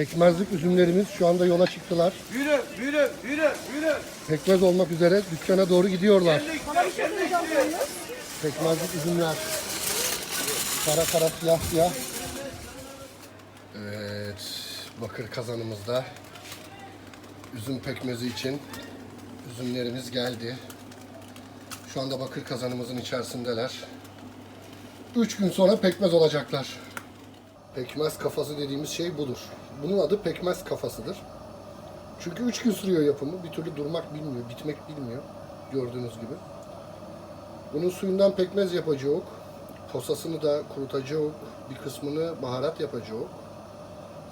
Pekmezlik üzümlerimiz şu anda yola çıktılar. Yürü, yürü, yürü, yürü. Pekmez olmak üzere dükkana doğru gidiyorlar. Pekmezlik üzümler. Kara kara siyah siyah. Evet. Bakır kazanımızda. Üzüm pekmezi için üzümlerimiz geldi. Şu anda bakır kazanımızın içerisindeler. Üç gün sonra pekmez olacaklar. Pekmez kafası dediğimiz şey budur. Bunun adı pekmez kafasıdır. Çünkü üç gün sürüyor yapımı. Bir türlü durmak bilmiyor, bitmek bilmiyor. Gördüğünüz gibi. Bunun suyundan pekmez yapacağız. Posasını da kurutacağız. Bir kısmını baharat yapacağız.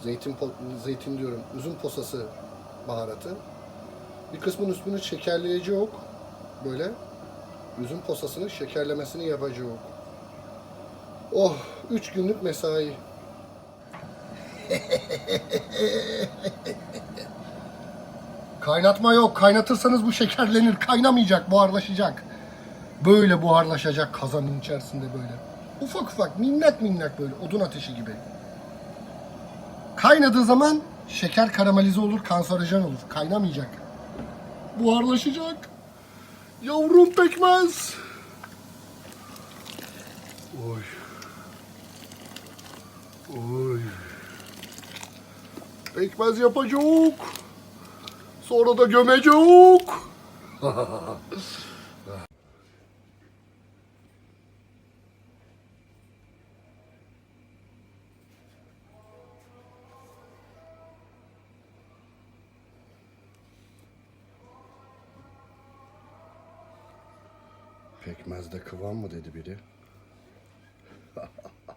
Zeytin, zeytin diyorum, üzüm posası baharatı. Bir kısmının üstünü şekerleyeceğiz. Böyle üzüm posasını şekerlemesini yapacağız. Oh, üç günlük mesai. Kaynatma yok. Kaynatırsanız bu şekerlenir. Kaynamayacak, buharlaşacak. Böyle buharlaşacak kazanın içerisinde böyle. Ufak ufak, minnak minnak böyle odun ateşi gibi. Kaynadığı zaman şeker karamelize olur, kanserojen olur. Kaynamayacak. Buharlaşacak. Yavrum pekmez. Oy. Oy. Pekmez yapacak. Sonra da gömecek. Pekmezde kıvam mı dedi biri.